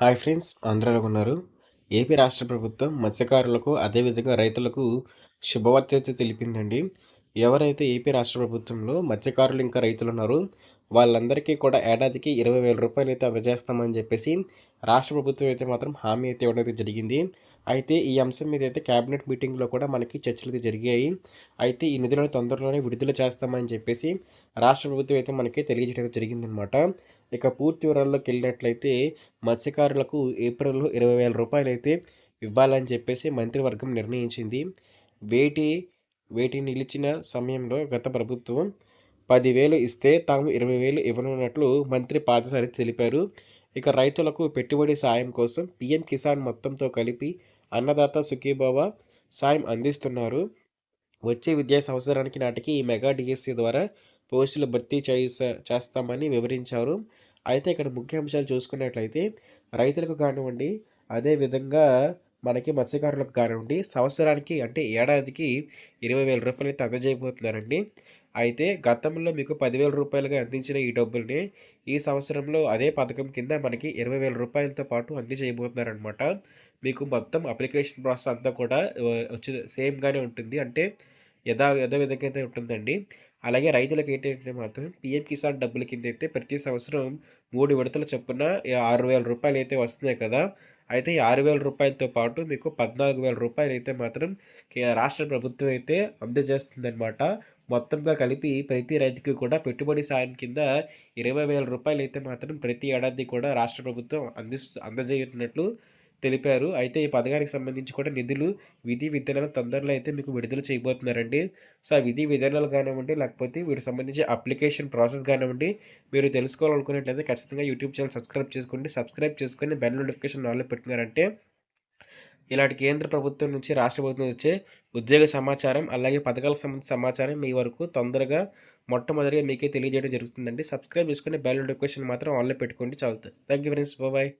Hi friends ఆంధ్రాలో ఉన్నారు? AP రాష్ట్ర ప్రభుత్వం మత్స్యకారులకు అదేవిధంగా రైతులకు శుభవార్త అయితే తెలిపిందండి. ఎవరైతే ఏపీ రాష్ట్ర ప్రభుత్వంలో మత్స్యకారులు ఇంకా రైతులు ఉన్నారో వాళ్ళందరికీ కూడా ఏడాదికి ఇరవై వేల రూపాయలు అయితే అందజేస్తామని చెప్పేసి రాష్ట్ర ప్రభుత్వం అయితే మాత్రం హామీ అయితే ఇవ్వడం అయితే జరిగింది. అయితే ఈ అంశం మీద అయితే క్యాబినెట్ మీటింగ్లో కూడా మనకి చర్చలు అయితే జరిగాయి. అయితే ఈ నిధులను తొందరలోనే విడుదల చేస్తామని చెప్పేసి రాష్ట్ర ప్రభుత్వం అయితే మనకి తెలియజేయడం జరిగిందనమాట ఇక పూర్తి వివరాల్లోకి వెళ్ళినట్లయితే మత్స్యకారులకు ఏప్రిల్లో ఇరవై వేల రూపాయలు అయితే ఇవ్వాలని చెప్పేసి మంత్రివర్గం నిర్ణయించింది. వేటి వేటి నిలిచిన సమయంలో గత ప్రభుత్వం పదివేలు ఇస్తే తాము ఇరవై వేలు ఇవ్వనున్నట్లు మంత్రి పాదసారి తెలిపారు. ఇక రైతులకు పెట్టుబడి సాయం కోసం పిఎం కిసాన్ మొత్తంతో కలిపి అన్నదాత సుఖీభావ సాయం అందిస్తున్నారు. వచ్చే విద్యా సంవత్సరానికి నాటికి ఈ మెగా డిఎస్సి ద్వారా పోస్టులు భర్తీ చేస్తామని వివరించారు. అయితే ఇక్కడ ముఖ్య అంశాలు చూసుకున్నట్లయితే రైతులకు కానివ్వండి అదేవిధంగా మనకి మత్స్యకారులకు కానివ్వండి సంవత్సరానికి అంటే ఏడాదికి ఇరవై వేల రూపాయలు అయితే అందజేయబోతున్నారండి. అయితే గతంలో మీకు పదివేల రూపాయలుగా అందించిన ఈ డబ్బుల్ని ఈ సంవత్సరంలో అదే పథకం కింద మనకి ఇరవై వేల రూపాయలతో పాటు అందజేయబోతున్నారనమాట మీకు మొత్తం అప్లికేషన్ ప్రాసెస్ అంతా కూడా వచ్చి సేమ్గానే ఉంటుంది. అంటే యథా యథావిధంగా అయితే ఉంటుందండి. అలాగే రైతులకు ఏంటంటే మాత్రం పిఎం కిసాన్ డబ్బుల కింద అయితే ప్రతి సంవత్సరం మూడు విడతల చొప్పున ఆరు వేల రూపాయలు అయితే వస్తున్నాయి కదా. అయితే ఈ ఆరు వేల రూపాయలతో పాటు మీకు పద్నాలుగు వేల రూపాయలు అయితే మాత్రం రాష్ట్ర ప్రభుత్వం అయితే అందజేస్తుందన్నమాట. మొత్తంగా కలిపి ప్రతి రైతుకి కూడా పెట్టుబడి సాయం కింద ఇరవై వేల రూపాయలు అయితే మాత్రం ప్రతి ఏడాది కూడా రాష్ట్ర ప్రభుత్వం అందిస్తూ అందజేయనట్లు తెలిపారు. అయితే ఈ పథకానికి సంబంధించి కూడా నిధులు విధి విధానాలు తొందరలో అయితే మీకు విడుదల చేయబోతున్నారండి. సో ఆ విధి విధానాలు కానివ్వండి లేకపోతే వీటికి సంబంధించి అప్లికేషన్ ప్రాసెస్ కానివ్వండి మీరు తెలుసుకోవాలనుకున్నట్లయితే ఖచ్చితంగా యూట్యూబ్ ఛానల్ సబ్స్క్రైబ్ చేసుకోండి. సబ్స్క్రైబ్ చేసుకొని బెల్ నోటిఫికేషన్ ఆన్లో పెట్టుకున్నారంటే ఇలాంటి కేంద్ర ప్రభుత్వం నుంచి రాష్ట్ర ప్రభుత్వం వచ్చే ఉద్యోగ సమాచారం అలాగే పథకాలకు సంబంధించిన సమాచారం మీ వరకు తొందరగా మొట్టమొదటిగా మీకే తెలియజేయడం జరుగుతుందండి. సబ్స్క్రైబ్ చేసుకుని బెల్ నోటిఫికేషన్ మాత్రం ఆన్లో పెట్టుకోండి. చాలుతుంది థ్యాంక్ యూ ఫ్రెండ్స్ బాయ్.